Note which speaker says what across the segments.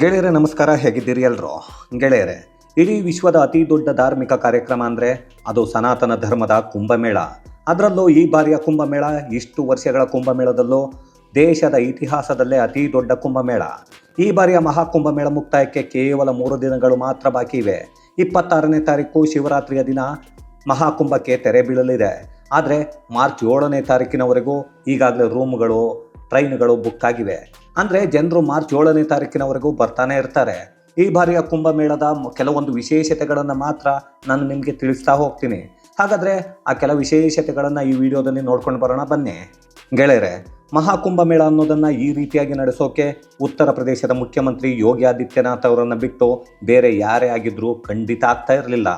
Speaker 1: ಗೆಳೆಯರೆ, ನಮಸ್ಕಾರ. ಹೇಗಿದ್ದೀರಿ ಎಲ್ಲರೂ ಗೆಳೆಯರೆ, ಇಡೀ ವಿಶ್ವದ ಅತಿ ದೊಡ್ಡ ಧಾರ್ಮಿಕ ಕಾರ್ಯಕ್ರಮ ಅಂದರೆ ಅದು ಸನಾತನ ಧರ್ಮದ ಕುಂಭಮೇಳ. ಅದರಲ್ಲೂ ಈ ಬಾರಿಯ ಕುಂಭಮೇಳ, ಇಷ್ಟು ವರ್ಷಗಳ ಕುಂಭಮೇಳದಲ್ಲೂ ದೇಶದ ಇತಿಹಾಸದಲ್ಲೇ ಅತಿ ದೊಡ್ಡ ಕುಂಭಮೇಳ. ಈ ಬಾರಿಯ ಮಹಾಕುಂಭಮೇಳ ಮುಕ್ತಾಯಕ್ಕೆ ಕೇವಲ ಮೂರು ದಿನಗಳು ಮಾತ್ರ ಬಾಕಿ ಇವೆ. ಇಪ್ಪತ್ತಾರನೇ ತಾರೀಕು ಶಿವರಾತ್ರಿಯ ದಿನ ಮಹಾಕುಂಭಕ್ಕೆ ತೆರೆ ಬೀಳಲಿದೆ. ಆದರೆ ಮಾರ್ಚ್ ಏಳನೇ ತಾರೀಕಿನವರೆಗೂ ಈಗಾಗಲೇ ರೂಮ್ಗಳು ಟ್ರೈನ್ಗಳು ಬುಕ್ ಆಗಿವೆ. ಅಂದರೆ ಜನರು ಮಾರ್ಚ್ ಏಳನೇ ತಾರೀಕಿನವರೆಗೂ ಬರ್ತಾನೆ ಇರ್ತಾರೆ. ಈ ಬಾರಿಯ ಕುಂಭಮೇಳದ ಕೆಲವೊಂದು ವಿಶೇಷತೆಗಳನ್ನು ಮಾತ್ರ ನಾನು ನಿಮಗೆ ತಿಳಿಸ್ತಾ ಹೋಗ್ತೀನಿ. ಹಾಗಾದರೆ ಆ ಕೆಲ ವಿಶೇಷತೆಗಳನ್ನು ಈ ವಿಡಿಯೋದಲ್ಲಿ ನೋಡ್ಕೊಂಡು ಬರೋಣ ಬನ್ನಿ. ಗೆಳೆಯರೆ, ಮಹಾಕುಂಭಮೇಳ ಅನ್ನೋದನ್ನು ಈ ರೀತಿಯಾಗಿ ನಡೆಸೋಕೆ ಉತ್ತರ ಪ್ರದೇಶದ ಮುಖ್ಯಮಂತ್ರಿ ಯೋಗಿ ಆದಿತ್ಯನಾಥ್ ಅವರನ್ನು ಬಿಟ್ಟು ಬೇರೆ ಯಾರೇ ಆಗಿದ್ರೂ ಖಂಡಿತ ಆಗ್ತಾ ಇರಲಿಲ್ಲ.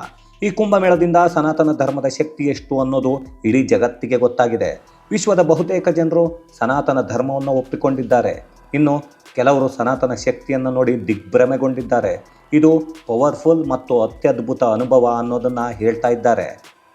Speaker 1: ಈ ಕುಂಭಮೇಳದಿಂದ ಸನಾತನ ಧರ್ಮದ ಶಕ್ತಿ ಎಷ್ಟು ಅನ್ನೋದು ಇಡೀ ಜಗತ್ತಿಗೆ ಗೊತ್ತಾಗಿದೆ. ವಿಶ್ವದ ಬಹುತೇಕ ಜನರು ಸನಾತನ ಧರ್ಮವನ್ನು ಒಪ್ಪಿಕೊಂಡಿದ್ದಾರೆ. ಇನ್ನು ಕೆಲವರು ಸನಾತನ ಶಕ್ತಿಯನ್ನು ನೋಡಿ ದಿಗ್ಭ್ರಮೆಗೊಂಡಿದ್ದಾರೆ. ಇದು ಪವರ್ಫುಲ್ ಮತ್ತು ಅತ್ಯದ್ಭುತ ಅನುಭವ ಅನ್ನೋದನ್ನು ಹೇಳ್ತಾ ಇದ್ದಾರೆ.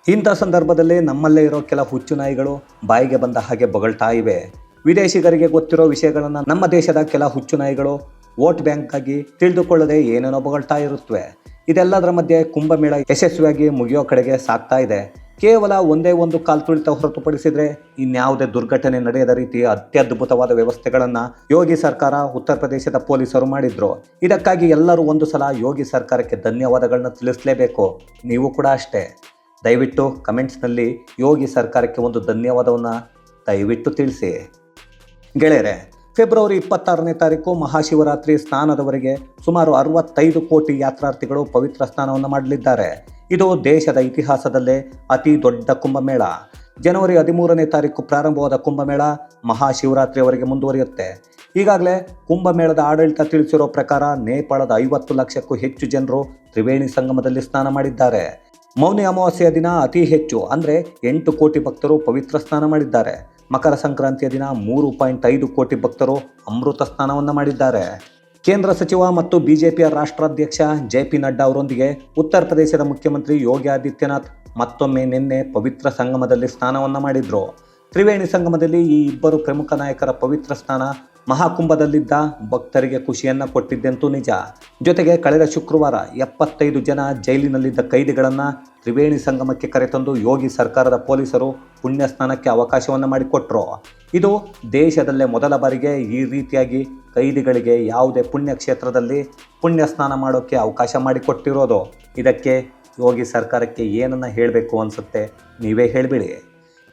Speaker 1: ಇಂಥ ಸಂದರ್ಭದಲ್ಲಿ ನಮ್ಮಲ್ಲೇ ಇರೋ ಕೆಲ ಹುಚ್ಚು ನಾಯಿಗಳು ಬಾಯಿಗೆ ಬಂದ ಹಾಗೆ ಬೊಗಳ್ತಾ ಇವೆ. ವಿದೇಶಿಗರಿಗೆ ಗೊತ್ತಿರೋ ವಿಷಯಗಳನ್ನು ನಮ್ಮ ದೇಶದ ಕೆಲ ಹುಚ್ಚು ನಾಯಿಗಳು ವೋಟ್ ಬ್ಯಾಂಕಾಗಿ ತಿಳಿದುಕೊಳ್ಳದೆ ಏನೇನೋ ಬೊಗಳ್ತಾ ಇರುತ್ತವೆ ಇದೆಲ್ಲದರ ಮಧ್ಯೆ ಕುಂಭಮೇಳ ಯಶಸ್ವಿಯಾಗಿ ಮುಗಿಯೋ ಕಡೆಗೆ ಸಾಗ್ತಾ ಇದೆ. ಕೇವಲ ಒಂದೇ ಒಂದು ಕಾಲ್ ತುಳಿತ ಹೊರತುಪಡಿಸಿದರೆ ಇನ್ಯಾವುದೇ ದುರ್ಘಟನೆ ನಡೆಯದ ರೀತಿ ಅತ್ಯದ್ಭುತವಾದ ವ್ಯವಸ್ಥೆಗಳನ್ನು ಯೋಗಿ ಸರ್ಕಾರ ಉತ್ತರ ಪ್ರದೇಶದ ಪೊಲೀಸರು ಮಾಡಿದ್ರು. ಇದಕ್ಕಾಗಿ ಎಲ್ಲರೂ ಒಂದು ಸಲ ಯೋಗಿ ಸರ್ಕಾರಕ್ಕೆ ಧನ್ಯವಾದಗಳನ್ನ ತಿಳಿಸಲೇಬೇಕು. ನೀವು ಕೂಡ ಅಷ್ಟೇ. ದಯವಿಟ್ಟು ಕಮೆಂಟ್ಸ್ನಲ್ಲಿ ಯೋಗಿ ಸರ್ಕಾರಕ್ಕೆ ಒಂದು ಧನ್ಯವಾದವನ್ನು ದಯವಿಟ್ಟು ತಿಳಿಸಿ. ಗೆಳೆಯರೆ, ಫೆಬ್ರವರಿ ಇಪ್ಪತ್ತಾರನೇ ತಾರೀಕು ಮಹಾಶಿವರಾತ್ರಿ ಸ್ನಾನದವರೆಗೆ ಸುಮಾರು ಅರವತ್ತೈದು ಕೋಟಿ ಯಾತ್ರಾರ್ಥಿಗಳು ಪವಿತ್ರ ಸ್ನಾನವನ್ನು ಮಾಡಲಿದ್ದಾರೆ. ಇದು ದೇಶದ ಇತಿಹಾಸದಲ್ಲೇ ಅತಿ ದೊಡ್ಡ ಕುಂಭಮೇಳ. ಜನವರಿ ಹದಿಮೂರನೇ ತಾರೀಕು ಪ್ರಾರಂಭವಾದ ಕುಂಭಮೇಳ ಮಹಾಶಿವರಾತ್ರಿಯವರೆಗೆ ಮುಂದುವರಿಯುತ್ತೆ. ಈಗಾಗಲೇ ಕುಂಭಮೇಳದ ಆಡಳಿತ ತಿಳಿಸಿರೋ ಪ್ರಕಾರ ನೇಪಾಳದ ಐವತ್ತು ಲಕ್ಷಕ್ಕೂ ಹೆಚ್ಚು ಜನರು ತ್ರಿವೇಣಿ ಸಂಗಮದಲ್ಲಿ ಸ್ನಾನ ಮಾಡಿದ್ದಾರೆ. ಮೌನಿ ಅಮಾವಾಸ್ಯೆಯ ದಿನ ಅತಿ ಹೆಚ್ಚು, ಅಂದರೆ ಎಂಟು ಕೋಟಿ ಭಕ್ತರು ಪವಿತ್ರ ಸ್ನಾನ ಮಾಡಿದ್ದಾರೆ. ಮಕರ ಸಂಕ್ರಾಂತಿಯ ದಿನ ಮೂರು ಪಾಯಿಂಟ್ ಐದು ಕೋಟಿ ಭಕ್ತರು ಅಮೃತ ಸ್ನಾನವನ್ನು ಮಾಡಿದ್ದಾರೆ. ಕೇಂದ್ರ ಸಚಿವ ಮತ್ತು ಬಿಜೆಪಿಯ ರಾಷ್ಟ್ರಾಧ್ಯಕ್ಷ ಜೆ ಪಿ ನಡ್ಡಾ ಅವರೊಂದಿಗೆ ಉತ್ತರ ಪ್ರದೇಶದ ಮುಖ್ಯಮಂತ್ರಿ ಯೋಗಿ ಆದಿತ್ಯನಾಥ್ ಮತ್ತೊಮ್ಮೆ ನಿನ್ನೆ ಪವಿತ್ರ ಸಂಗಮದಲ್ಲಿ ಸ್ನಾನವನ್ನು ಮಾಡಿದ್ರು. ತ್ರಿವೇಣಿ ಸಂಗಮದಲ್ಲಿ ಈ ಇಬ್ಬರು ಪ್ರಮುಖ ನಾಯಕರ ಪವಿತ್ರ ಸ್ನಾನ ಮಹಾಕುಂಭದಲ್ಲಿದ್ದ ಭಕ್ತರಿಗೆ ಖುಷಿಯನ್ನ ಕೊಟ್ಟಿದ್ದೆಂತೂ ನಿಜ. ಜೊತೆಗೆ ಕಳೆದ ಶುಕ್ರವಾರ ಎಪ್ಪತ್ತೈದು ಜನ ಜೈಲಿನಲ್ಲಿದ್ದ ಕೈದಿಗಳನ್ನು ತ್ರಿವೇಣಿ ಸಂಗಮಕ್ಕೆ ಕರೆತಂದು ಯೋಗಿ ಸರ್ಕಾರದ ಪೊಲೀಸರು ಪುಣ್ಯ ಸ್ನಾನಕ್ಕೆ ಅವಕಾಶವನ್ನು ಮಾಡಿಕೊಟ್ರು. ಇದು ದೇಶದಲ್ಲೇ ಮೊದಲ ಬಾರಿಗೆ ಈ ರೀತಿಯಾಗಿ ಕೈದಿಗಳಿಗೆ ಯಾವುದೇ ಪುಣ್ಯ ಕ್ಷೇತ್ರದಲ್ಲಿ ಪುಣ್ಯ ಸ್ನಾನ ಮಾಡೋಕ್ಕೆ ಅವಕಾಶ ಮಾಡಿಕೊಟ್ಟಿರೋದು. ಇದಕ್ಕೆ ಯೋಗಿ ಸರ್ಕಾರಕ್ಕೆ ಏನನ್ನ ಹೇಳಬೇಕು ಅನಿಸುತ್ತೆ ನೀವೇ ಹೇಳಿಬಿಡಿ.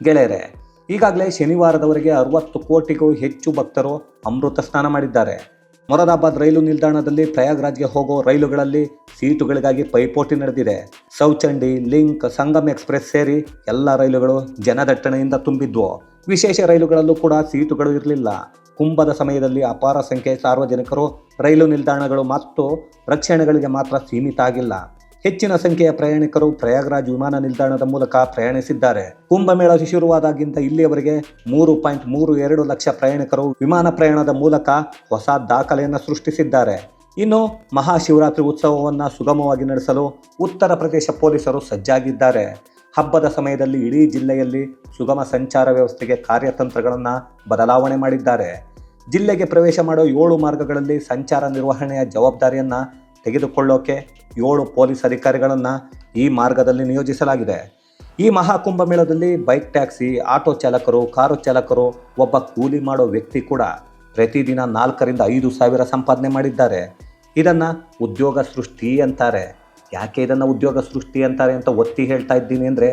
Speaker 1: ಗೆಳೆಯರೆ ಈಗಾಗಲೇ ಶನಿವಾರದವರೆಗೆ ಅರವತ್ತು ಕೋಟಿಗೂ ಹೆಚ್ಚು ಭಕ್ತರು ಅಮೃತ ಸ್ನಾನ ಮಾಡಿದ್ದಾರೆ. ಮೊರಾದಾಬಾದ್ ರೈಲು ನಿಲ್ದಾಣದಲ್ಲಿ ಪ್ರಯಾಗ್ರಾಜ್ಗೆ ಹೋಗೋ ರೈಲುಗಳಲ್ಲಿ ಸೀಟುಗಳಿಗಾಗಿ ಪೈಪೋಟಿ ನಡೆದಿದೆ. ಸೌಚಂಡಿ, ಲಿಂಕ್, ಸಂಗಮ್ ಎಕ್ಸ್ಪ್ರೆಸ್ ಸೇರಿ ಎಲ್ಲ ರೈಲುಗಳು ಜನದಟ್ಟಣೆಯಿಂದ ತುಂಬಿದ್ವು. ವಿಶೇಷ ರೈಲುಗಳಲ್ಲೂ ಕೂಡ ಸೀಟುಗಳು ಇರಲಿಲ್ಲ. ಕುಂಭದ ಸಮಯದಲ್ಲಿ ಅಪಾರ ಸಂಖ್ಯೆ ಸಾರ್ವಜನಿಕರು ರೈಲು ನಿಲ್ದಾಣಗಳು ಮತ್ತು ರಕ್ಷಣೆಗಳಿಗೆ ಮಾತ್ರ ಸೀಮಿತ ಆಗಿಲ್ಲ. ಹೆಚ್ಚಿನ ಸಂಖ್ಯೆಯ ಪ್ರಯಾಣಿಕರು ಪ್ರಯಾಗ್ರಾಜ್ ವಿಮಾನ ನಿಲ್ದಾಣದ ಮೂಲಕ ಪ್ರಯಾಣಿಸಿದ್ದಾರೆ. ಕುಂಭಮೇಳ ಶುರುವಾದಾಗಿಂದ ಇಲ್ಲಿಯವರೆಗೆ ಮೂರು ಪಾಯಿಂಟ್ ಮೂರು ಎರಡು ಲಕ್ಷ ಪ್ರಯಾಣಿಕರು ವಿಮಾನ ಪ್ರಯಾಣದ ಮೂಲಕ ಹೊಸ ದಾಖಲೆಯನ್ನು ಸೃಷ್ಟಿಸಿದ್ದಾರೆ. ಇನ್ನು ಮಹಾಶಿವರಾತ್ರಿ ಉತ್ಸವವನ್ನು ಸುಗಮವಾಗಿ ನಡೆಸಲು ಉತ್ತರ ಪ್ರದೇಶ ಪೊಲೀಸರು ಸಜ್ಜಾಗಿದ್ದಾರೆ. ಹಬ್ಬದ ಸಮಯದಲ್ಲಿ ಇಡೀ ಜಿಲ್ಲೆಯಲ್ಲಿ ಸುಗಮ ಸಂಚಾರ ವ್ಯವಸ್ಥೆಗೆ ಕಾರ್ಯತಂತ್ರಗಳನ್ನು ಬದಲಾವಣೆ ಮಾಡಿದ್ದಾರೆ. ಜಿಲ್ಲೆಗೆ ಪ್ರವೇಶ ಮಾಡುವ ಏಳು ಮಾರ್ಗಗಳಲ್ಲಿ ಸಂಚಾರ ನಿರ್ವಹಣೆಯ ಜವಾಬ್ದಾರಿಯನ್ನು ತೆಗೆದುಕೊಳ್ಳೋಕೆ ಏಳು ಪೊಲೀಸ್ ಅಧಿಕಾರಿಗಳನ್ನು ಈ ಮಾರ್ಗದಲ್ಲಿ ನಿಯೋಜಿಸಲಾಗಿದೆ. ಈ ಮಹಾಕುಂಭ ಮೇಳದಲ್ಲಿ ಬೈಕ್ ಟ್ಯಾಕ್ಸಿ, ಆಟೋ ಚಾಲಕರು, ಕಾರು ಚಾಲಕರು, ಒಬ್ಬ ಕೂಲಿ ಮಾಡೋ ವ್ಯಕ್ತಿ ಕೂಡ ಪ್ರತಿದಿನ ನಾಲ್ಕರಿಂದ ಐದು ಸಾವಿರ ಸಂಪಾದನೆ ಮಾಡಿದ್ದಾರೆ. ಇದನ್ನು ಉದ್ಯೋಗ ಸೃಷ್ಟಿ ಅಂತಾರೆ. ಯಾಕೆ ಇದನ್ನು ಉದ್ಯೋಗ ಸೃಷ್ಟಿ ಅಂತಾರೆ ಅಂತ ಒತ್ತಿ ಹೇಳ್ತಾ ಇದ್ದೀನಿ ಅಂದರೆ,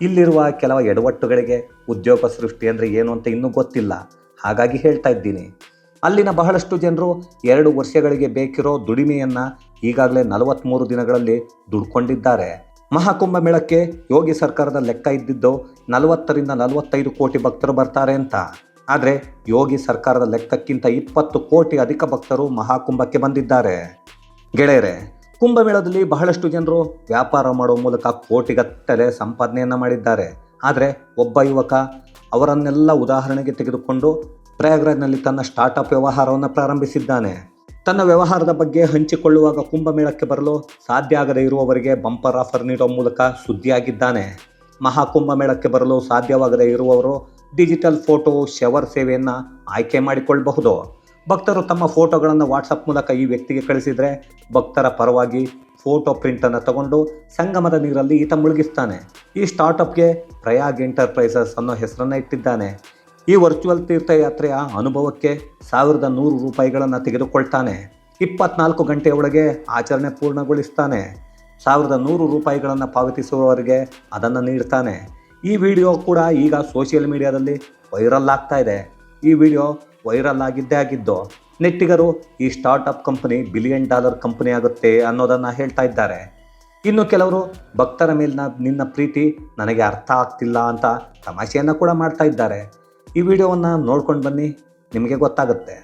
Speaker 1: ಇಲ್ಲಿರುವ ಕೆಲವು ಎಡವಟ್ಟುಗಳಿಗೆ ಉದ್ಯೋಗ ಸೃಷ್ಟಿ ಅಂದರೆ ಏನು ಅಂತ ಇನ್ನೂ ಗೊತ್ತಿಲ್ಲ. ಹಾಗಾಗಿ ಹೇಳ್ತಾ ಇದ್ದೀನಿ. ಅಲ್ಲಿನ ಬಹಳಷ್ಟು ಜನರು ಎರಡು ವರ್ಷಗಳಿಗೆ ಬೇಕಿರೋ ದುಡಿಮೆಯನ್ನು ಈಗಾಗಲೇ ನಲವತ್ತ್ಮೂರು ದಿನಗಳಲ್ಲಿ ದುಡ್ಕೊಂಡಿದ್ದಾರೆ. ಮಹಾಕುಂಭ ಮೇಳಕ್ಕೆ ಯೋಗಿ ಸರ್ಕಾರದ ಲೆಕ್ಕ ಇದ್ದಿದ್ದು ನಲವತ್ತರಿಂದ ನಲವತ್ತೈದು ಕೋಟಿ ಭಕ್ತರು ಬರ್ತಾರೆ ಅಂತ. ಆದರೆ ಯೋಗಿ ಸರ್ಕಾರದ ಲೆಕ್ಕಕ್ಕಿಂತ ಇಪ್ಪತ್ತು ಕೋಟಿ ಅಧಿಕ ಭಕ್ತರು ಮಹಾಕುಂಭಕ್ಕೆ ಬಂದಿದ್ದಾರೆ. ಗೆಳೆಯರೆ ಕುಂಭಮೇಳದಲ್ಲಿ ಬಹಳಷ್ಟು ಜನರು ವ್ಯಾಪಾರ ಮಾಡುವ ಮೂಲಕ ಕೋಟಿಗಟ್ಟಲೆ ಸಂಪಾದನೆಯನ್ನು ಮಾಡಿದ್ದಾರೆ. ಆದರೆ ಒಬ್ಬ ಯುವಕ ಅವರನ್ನೆಲ್ಲ ಉದಾಹರಣೆಗೆ ತೆಗೆದುಕೊಂಡು ಪ್ರಯಾಗ್ರಾಜ್ನಲ್ಲಿ ತನ್ನ ಸ್ಟಾರ್ಟಪ್ ವ್ಯವಹಾರವನ್ನು ಪ್ರಾರಂಭಿಸಿದ್ದಾನೆ. ತನ್ನ ವ್ಯವಹಾರದ ಬಗ್ಗೆ ಹಂಚಿಕೊಳ್ಳುವಾಗ ಕುಂಭಮೇಳಕ್ಕೆ ಬರಲು ಸಾಧ್ಯ ಆಗದೇ ಇರುವವರಿಗೆ ಬಂಪರ್ ಆಫರ್ ನೀಡುವ ಮೂಲಕ ಸುದ್ದಿಯಾಗಿದ್ದಾನೆ. ಮಹಾಕುಂಭಮೇಳಕ್ಕೆ ಬರಲು ಸಾಧ್ಯವಾಗದೇ ಇರುವವರು ಡಿಜಿಟಲ್ ಫೋಟೋ ಶವರ್ ಸೇವೆಯನ್ನು ಆಯ್ಕೆ ಮಾಡಿಕೊಳ್ಳಬಹುದು. ಭಕ್ತರು ತಮ್ಮ ಫೋಟೋಗಳನ್ನು ವಾಟ್ಸಪ್ ಮೂಲಕ ಈ ವ್ಯಕ್ತಿಗೆ ಕಳಿಸಿದರೆ ಭಕ್ತರ ಪರವಾಗಿ ಫೋಟೋ ಪ್ರಿಂಟನ್ನು ತಗೊಂಡು ಸಂಗಮದ ನೀರಲ್ಲಿ ಈತ ಮುಳುಗಿಸ್ತಾನೆ. ಈ ಸ್ಟಾರ್ಟಪ್ಗೆ ಪ್ರಯಾಗ್ ಎಂಟರ್ಪ್ರೈಸಸ್ ಅನ್ನೋ ಹೆಸರನ್ನು ಇಟ್ಟಿದ್ದಾನೆ. ಈ ವರ್ಚುವಲ್ ತೀರ್ಥಯಾತ್ರೆಯ ಅನುಭವಕ್ಕೆ ಸಾವಿರದ ನೂರು ರೂಪಾಯಿಗಳನ್ನು ತೆಗೆದುಕೊಳ್ತಾನೆ. ಇಪ್ಪತ್ನಾಲ್ಕು ಗಂಟೆಯೊಳಗೆ ಆಚರಣೆ ಪೂರ್ಣಗೊಳಿಸ್ತಾನೆ. ಸಾವಿರದ ನೂರು ರೂಪಾಯಿಗಳನ್ನು ಪಾವತಿಸುವವರಿಗೆ ಅದನ್ನು ನೀಡ್ತಾನೆ. ಈ ವಿಡಿಯೋ ಕೂಡ ಈಗ ಸೋಷಿಯಲ್ ಮೀಡಿಯಾದಲ್ಲಿ ವೈರಲ್ ಆಗ್ತಾ ಇದೆ. ಈ ವಿಡಿಯೋ ವೈರಲ್ ಆಗಿದ್ದೇ ಆಗಿದ್ದು, ನೆಟ್ಟಿಗರು ಈ startup company billion dollar company ಆಗುತ್ತೆ ಅನ್ನೋದನ್ನು ಹೇಳ್ತಾ ಇದ್ದಾರೆ. ಇನ್ನು ಕೆಲವರು ಭಕ್ತರ ಮೇಲಿನ ನಿನ್ನ ಪ್ರೀತಿ ನನಗೆ ಅರ್ಥ ಆಗ್ತಿಲ್ಲ ಅಂತ ತಮಾಷೆಯನ್ನು ಕೂಡ ಮಾಡ್ತಾ ಇದ್ದಾರೆ. ಈ ವಿಡಿಯೋವನ್ನು ನೋಡ್ಕೊಂಡು ಬನ್ನಿ ನಿಮಗೆ ಗೊತ್ತಾಗುತ್ತೆ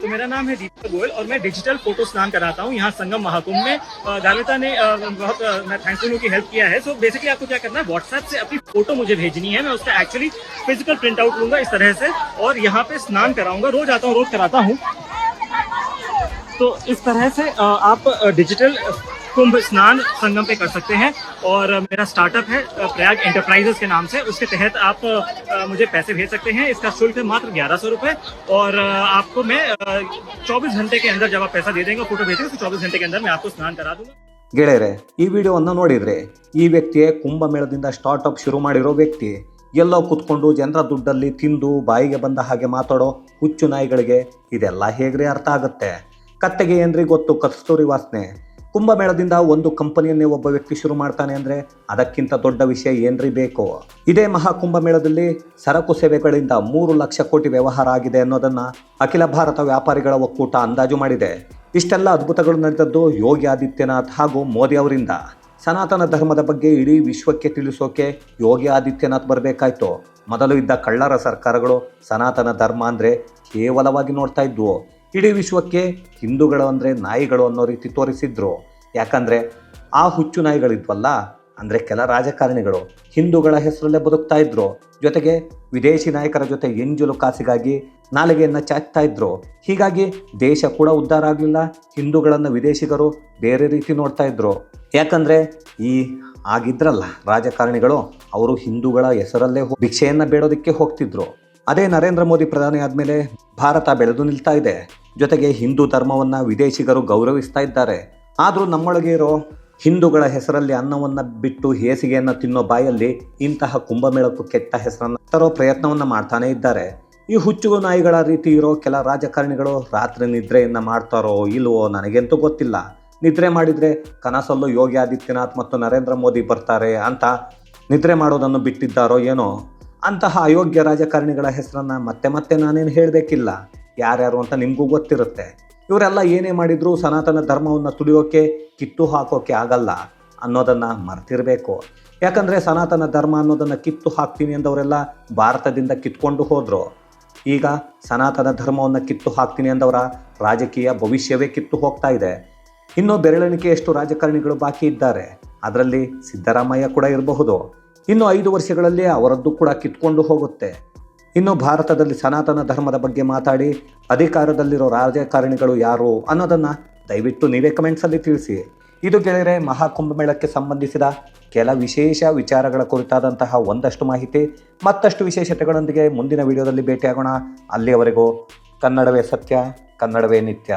Speaker 2: तो मेरा नाम है दीपक गोयल और मैं डिजिटल फोटो स्नान कराता हूँ यहाँ संगम महाकुंभ में अ, गाविता ने अ, बहुत अ, मैं थैंकफुल हूँ कि हेल्प किया है सो बेसिकली आपको क्या करना है व्हाट्सएप से अपनी फोटो मुझे भेजनी है मैं उसका एक्चुअली फिजिकल प्रिंट आउट लूंगा इस तरह से और यहाँ पे स्नान कराऊंगा रोज आता हूँ रोज कराता हूँ तो इस तरह से अ, आप अ, डिजिटल कुंभ स्नान संगम पे कर सकते हैं और अ, मेरा स्टार्टअप है अ, प्रयाग एंटरप्राइजेस के नाम से उसके तहत आप अ, मुझे पैसे भेज सकते हैं इसका शुल्क है मात्र ग्यारह सौ रुपये और अ, आपको मैं चौबीस घंटे के अंदर जब आप पैसा दे देंगे फोटो भेजेंगे तो चौबीस घंटे के अंदर मैं आपको स्नान करा दूंगा
Speaker 1: ಗೆಳೆಯರೆ ಈ ವಿಡಿಯೋವನ್ನು ನೋಡಿದ್ರೆ ಈ ವ್ಯಕ್ತಿಯೇ ಕುಂಭಮೇಳದಿಂದ ಸ್ಟಾರ್ಟಪ್ ಶುರು ಮಾಡಿರೋ ವ್ಯಕ್ತಿ ಎಲ್ಲೋ ಕುತ್ಕೊಂಡು ಜನರ ದುಡ್ಡಲ್ಲಿ ತಿಂದು ಬಾಯಿಗೆ ಬಂದ ಹಾಗೆ ಮಾತಾಡೋ ಹುಚ್ಚು ನಾಯಿಗಳಿಗೆ ಇದೆಲ್ಲ ಹೇಗ್ರಿ ಅರ್ಥ ಆಗುತ್ತೆ ಕತ್ತೆಗೆ ಏನ್ರಿ ಗೊತ್ತು ಕಸ್ತೂರಿ ವಾಸನೆ ಕುಂಭಮೇಳದಿಂದ ಒಂದು ಕಂಪನಿಯನ್ನೇ ಒಬ್ಬ ವ್ಯಕ್ತಿ ಶುರು ಮಾಡ್ತಾನೆ ಅಂದ್ರೆ ಅದಕ್ಕಿಂತ ದೊಡ್ಡ ವಿಷಯ ಏನ್ರಿ ಬೇಕು? ಇದೇ ಮಹಾ ಕುಂಭಮೇಳದಲ್ಲಿ ಸರಕು ಸೇವೆಗಳಿಂದ ಮೂರು ಲಕ್ಷ ಕೋಟಿ ವ್ಯವಹಾರ ಆಗಿದೆ ಅನ್ನೋದನ್ನ ಅಖಿಲ ಭಾರತ ವ್ಯಾಪಾರಿಗಳ ಒಕ್ಕೂಟ ಅಂದಾಜು ಮಾಡಿದೆ. ಇಷ್ಟೆಲ್ಲ ಅದ್ಭುತಗಳು ನಡೆದದ್ದು ಯೋಗಿ ಆದಿತ್ಯನಾಥ್ ಹಾಗೂ ಮೋದಿ ಅವರಿಂದ. ಸನಾತನ ಧರ್ಮದ ಬಗ್ಗೆ ಇಡೀ ವಿಶ್ವಕ್ಕೆ ತಿಳಿಸೋಕೆ ಯೋಗಿ ಆದಿತ್ಯನಾಥ್ ಬರಬೇಕಾಯ್ತು. ಮೊದಲು ಇದ್ದ ಕಳ್ಳರ ಸರ್ಕಾರಗಳು ಸನಾತನ ಧರ್ಮ ಅಂದರೆ ಕೇವಲವಾಗಿ ನೋಡ್ತಾ ಇದ್ವು. ಇಡೀ ವಿಶ್ವಕ್ಕೆ ಹಿಂದೂಗಳು ಅಂದರೆ ನಾಯಿಗಳು ಅನ್ನೋ ರೀತಿ ತೋರಿಸಿದ್ರು. ಯಾಕಂದರೆ ಆ ಹುಚ್ಚು ನಾಯಿಗಳಿದ್ವಲ್ಲ, ಅಂದರೆ ಕೆಲ ರಾಜಕಾರಣಿಗಳು ಹಿಂದೂಗಳ ಹೆಸರಲ್ಲೇ ಬದುಕ್ತಾ ಇದ್ರು. ಜೊತೆಗೆ ವಿದೇಶಿ ನಾಯಕರ ಜೊತೆ ಎಂಜಲು ಕಾಸಿಗಾಗಿ ನಾಲಿಗೆಯನ್ನು ಚಾಚ್ತಾ ಇದ್ರು. ಹೀಗಾಗಿ ದೇಶ ಕೂಡ ಉದ್ಧಾರ ಆಗಲಿಲ್ಲ, ಹಿಂದೂಗಳನ್ನು ವಿದೇಶಿಗರು ಬೇರೆ ರೀತಿ ನೋಡ್ತಾ ಇದ್ರು. ಯಾಕಂದರೆ ಈ ಆಗಿದ್ರಲ್ಲ ರಾಜಕಾರಣಿಗಳು, ಅವರು ಹಿಂದೂಗಳ ಹೆಸರಲ್ಲೇ ಭಿಕ್ಷೆಯನ್ನು ಬೇಡೋದಕ್ಕೆ ಹೋಗ್ತಿದ್ರು. ಅದೇ ನರೇಂದ್ರ ಮೋದಿ ಪ್ರಧಾನಿ ಆದಮೇಲೆ ಭಾರತ ಬೆಳೆದು ನಿಲ್ತಾ ಇದೆ. ಜೊತೆಗೆ ಹಿಂದೂ ಧರ್ಮವನ್ನು ವಿದೇಶಿಗರು ಗೌರವಿಸ್ತಾ ಇದ್ದಾರೆ. ಆದರೂ ನಮ್ಮೊಳಗೆ ಇರೋ ಹಿಂದೂಗಳ ಹೆಸರಲ್ಲಿ ಅನ್ನವನ್ನು ಬಿಟ್ಟು ಹೇಸಿಗೆಯನ್ನು ತಿನ್ನೋ ಬಾಯಲ್ಲಿ ಇಂತಹ ಕುಂಭಮೇಳಕ್ಕೂ ಕೆಟ್ಟ ಹೆಸರನ್ನು ತರೋ ಪ್ರಯತ್ನವನ್ನು ಮಾಡ್ತಾನೆ ಇದ್ದಾರೆ. ಈ ಹುಚ್ಚುಗು ನಾಯಿಗಳ ರೀತಿ ಇರೋ ಕೆಲ ರಾಜಕಾರಣಿಗಳು ರಾತ್ರಿ ನಿದ್ರೆಯನ್ನು ಮಾಡ್ತಾರೋ ಇಲ್ವೋ ನನಗಂತೂ ಗೊತ್ತಿಲ್ಲ. ನಿದ್ರೆ ಮಾಡಿದರೆ ಕನಸಲ್ಲೂ ಯೋಗಿ ಆದಿತ್ಯನಾಥ್ ಮತ್ತು ನರೇಂದ್ರ ಮೋದಿ ಬರ್ತಾರೆ ಅಂತ ನಿದ್ರೆ ಮಾಡೋದನ್ನು ಬಿಟ್ಟಿದ್ದಾರೋ ಏನೋ. ಅಂತಹ ಅಯೋಗ್ಯ ರಾಜಕಾರಣಿಗಳ ಹೆಸರನ್ನು ಮತ್ತೆ ಮತ್ತೆ ನಾನೇನು ಹೇಳಬೇಕಿಲ್ಲ. ಯಾರ್ಯಾರು ಅಂತ ನಿಮಗೂ ಗೊತ್ತಿರುತ್ತೆ. ಇವರೆಲ್ಲ ಏನೇ ಮಾಡಿದರೂ ಸನಾತನ ಧರ್ಮವನ್ನು ತುಳಿಯೋಕೆ ಕಿತ್ತು ಹಾಕೋಕೆ ಆಗಲ್ಲ ಅನ್ನೋದನ್ನು ಮರ್ತಿರಬೇಕು. ಯಾಕಂದರೆ ಸನಾತನ ಧರ್ಮ ಅನ್ನೋದನ್ನು ಕಿತ್ತು ಹಾಕ್ತೀನಿ ಅಂದವರೆಲ್ಲ ಭಾರತದಿಂದ ಕಿತ್ಕೊಂಡು ಹೋದರು. ಈಗ ಸನಾತನ ಧರ್ಮವನ್ನು ಕಿತ್ತು ಹಾಕ್ತೀನಿ ಅಂದವರ ರಾಜಕೀಯ ಭವಿಷ್ಯವೇ ಕಿತ್ತು ಹೋಗ್ತಾ ಇದೆ. ಇನ್ನೂ ಬೆರಳೆಣಿಕೆಯಷ್ಟು ರಾಜಕಾರಣಿಗಳು ಬಾಕಿ ಇದ್ದಾರೆ. ಅದರಲ್ಲಿ ಸಿದ್ದರಾಮಯ್ಯ ಕೂಡ ಇರಬಹುದು. ಇನ್ನು ಐದು ವರ್ಷಗಳಲ್ಲಿ ಅವರದ್ದು ಕೂಡ ಕಿತ್ಕೊಂಡು ಹೋಗುತ್ತೆ. ಇನ್ನು ಭಾರತದಲ್ಲಿ ಸನಾತನ ಧರ್ಮದ ಬಗ್ಗೆ ಮಾತಾಡಿ ಅಧಿಕಾರದಲ್ಲಿರೋ ರಾಜಕಾರಣಿಗಳು ಯಾರು ಅನ್ನೋದನ್ನು ದಯವಿಟ್ಟು ನೀವೇ ಕಮೆಂಟ್ಸಲ್ಲಿ ತಿಳಿಸಿ. ಇದು ಗೆಳೆಯರೆ ಮಹಾಕುಂಭಮೇಳಕ್ಕೆ ಸಂಬಂಧಿಸಿದ ಕೆಲ ವಿಶೇಷ ವಿಚಾರಗಳ ಕುರಿತಾದಂತಹ ಒಂದಷ್ಟು ಮಾಹಿತಿ, ಮತ್ತಷ್ಟು ವಿಶೇಷತೆಗಳೊಂದಿಗೆ ಮುಂದಿನ ವಿಡಿಯೋದಲ್ಲಿ ಭೇಟಿಯಾಗೋಣ. ಅಲ್ಲಿಯವರೆಗೂ ಕನ್ನಡವೇ ಸತ್ಯ, ಕನ್ನಡವೇ ನಿತ್ಯ.